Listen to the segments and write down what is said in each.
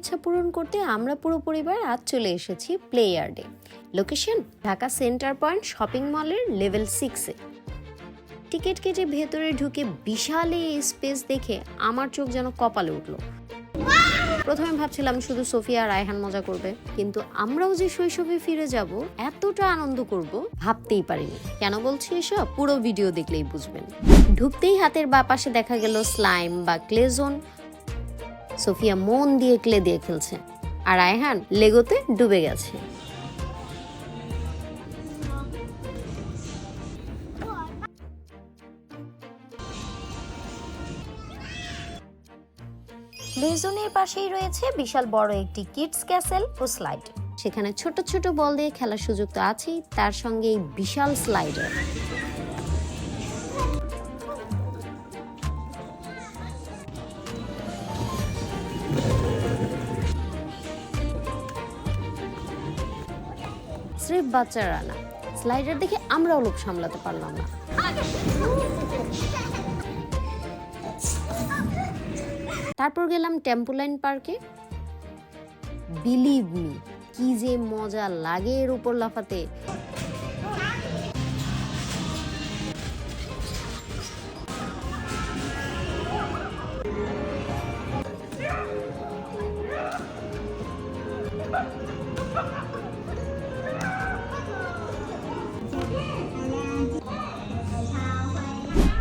ইচ্ছা পূরণ করতে আমরা পুরো পরিবার আজ চলে এসেছি প্লে ইয়ার্ডে। Location Dhaka Centre Point shopping মলের লেভেল সিক্সে টিকিট কেটে ভেতরে ঢুকে বিশাল এই স্পেস দেখে আমার চোখ যেন কপালে উঠল। প্রথমে ভাবছিলাম শুধু সোফিয়া আর রায়হান মজা করবে, কিন্তু আমরাও যে শৈশবে ফিরে যাব, এতটা আনন্দ করব ভাবতেই পারিনি। কেন বলছি এসব? পুরো ভিডিও দেখলেই বুঝবেন। ঢুকতেই হাতের বা পাশে দেখা গেল স্লাইম বা ক্লে জোন সোফিয়া মন দিয়ে ক্লে দিয়ে খেলছে। আর রায়হান লেগোতে ডুবে গেছে। প্লেজনের পাশেই রয়েছে বিশাল বড় একটি কিডস ক্যাসেল ও স্লাইড সেখানে ছোট ছোট বল দিয়ে খেলার সুযোগ তো আছেই তার সঙ্গে এই বিশাল স্লাইডার। স্রেফ বাচ্চারা না স্লাইডার দেখে আমরাও লোক সামলাতে পারলাম না। তারপর গেলাম টেম্পুলাইন পার্কে। বিলিভ মি কি যে মজা লাগে এর উপর লাফাতে।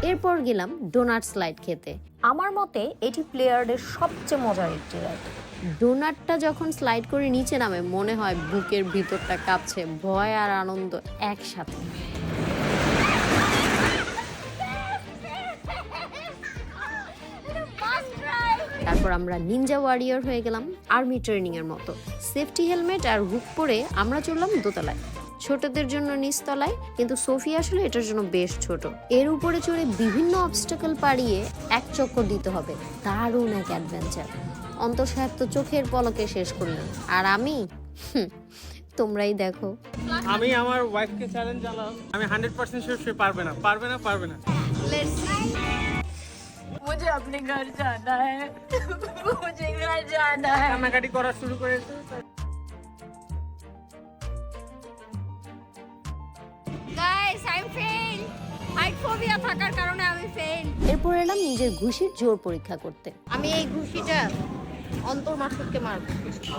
এরপর গেলাম ডোনাট স্লাইড খেতে। আমার মতে এটি প্লেয়ারদের সবচেয়ে মজার একটি রাইড। ডোনাটটা যখন স্লাইড করে নিচে নামে মনে হয় বুকের ভিতরটা কাঁপছে ভয় আর আনন্দ একসাথে। তারপর আমরা নিনজা ওয়ারিয়র হয়ে গেলাম আর্মি ট্রেনিং এর মতো। সেফটি হেলমেট আর হুক পরে আমরা চললাম দোতলায়। ছোটদের জন্য নিচতলায় কিন্তু সোফি আসলে এটার জন্য বেশ ছোট এর উপরে চড়ে বিভিন্ন অবস্টাকল পাড়িয়ে এক চক্কর দিতে হবে দারুণ এক অ্যাডভেঞ্চার অন্তর সাহেব তো চোখের পলকে শেষ করলেন আর আমি হুম, তোমরাই দেখো আমি আমার ওয়াইফকে চ্যালেঞ্জ জানালাম আমি হান্ড্রেড পার্সেন্ট শিওর সে পারবে না পারবে না পারবে না मुझे अपने घर जाना है मुझे घर जाना है কান্নাকাটি করা শুরু করেছে আই ফেল হাইট থাকার কারণে আমি ফেল এরপর এলাম নিজের ঘুষির জোর পরীক্ষা করতে। আমি এই ঘুষিটা মারব।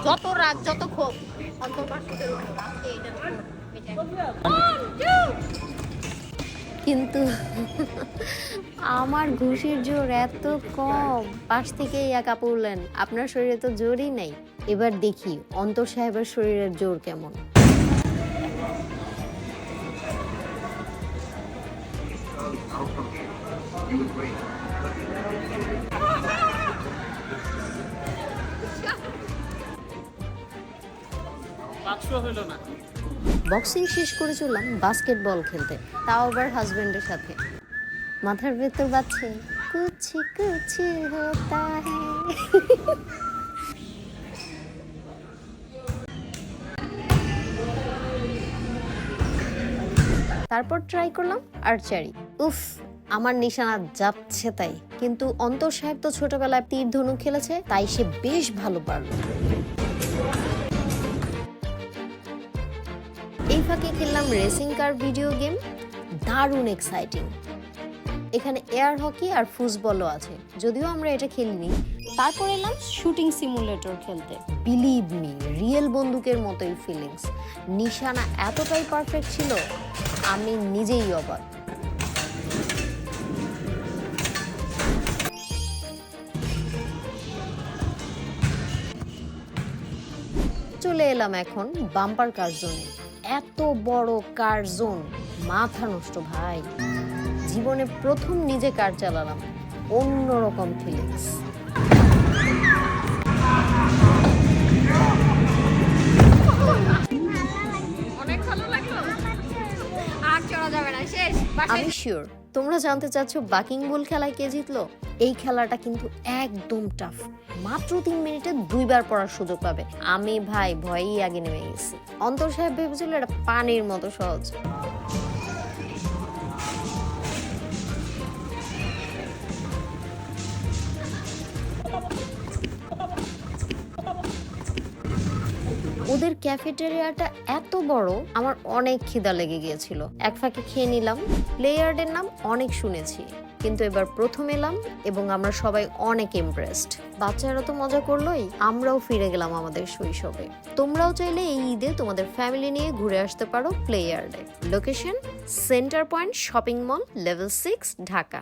যত রাগ যত ক্ষোভ কিন্তু আমার ঘুষির জোর এত কম। পাশ থেকেই একা পড়লেন আপনার শরীরে তো জোরই নেই। এবার দেখি অন্তর সাহেবের শরীরের জোর কেমন। হলো না বক্সিং শেষ করে চললাম বাস্কেটবল খেলতে, তাও আবার হাজবেন্ডের সাথে। মাথার ভেতর বাচ্ছে কুছ কুছ হতা তারপর ট্রাই করলাম আর্চারি উফ, আমার নিশানা যাচ্ছে তাই। কিন্তু অন্তর সাহেব তো ছোটবেলায় তীর ধনুক খেলেছে, তাই সে বেশ ভালো পারল। এই ফাঁকে খেললাম রেসিং কার ভিডিও গেম দারুণ এক্সাইটিং এখানে এয়ার হকি আর ফুটবলও আছে। যদিও আমরা এটা খেলিনি। তারপর এলাম শুটিং সিমুলেটর খেলতে। বিলিভ মি রিয়েল বন্দুকের মতোই ফিলিংস নিশানা এতটাই পারফেক্ট ছিল, আমি নিজেই অবাক। চলে এলাম এখন বাম্পার কার জোনে। এত বড় কার জোন মাথা নষ্ট ভাই। জীবনে প্রথম নিজে কার চালালাম অন্যরকম ফিলিংস। অনেক ভালো লাগল। আর চড়া যাবে না শেষ আমি শিওর তোমরা জানতে চাচ্ছ বাকিং বল খেলায় কে জিতলো? এই খেলাটা কিন্তু একদম টাফ মাত্র তিন মিনিটে দুইবার পড়ার সুযোগ পাবে। আমি ভাই ভয়েই আগে নেমে গেছি। অন্তর সাহেব ভেবেছিল এটা পানির মতো সহজ। ওদের ক্যাফেটেরিয়াটা এত বড়, আমার অনেক খিদা লেগে গিয়েছিল। এক ফাঁকে খেয়ে নিলাম প্লেয়ার্ডের নাম অনেক শুনেছি। কিন্তু এবার প্রথম এলাম এবং আমরা সবাই অনেক ইমপ্রেসড বাচ্চারা তো মজা করলোই, আমরাও ফিরে গেলাম আমাদের শৈশবে। তোমরাও চাইলে এই ঈদে তোমাদের ফ্যামিলি নিয়ে ঘুরে আসতে পারো প্লেয়ার্ডে location Centre Point shopping mall level six Dhaka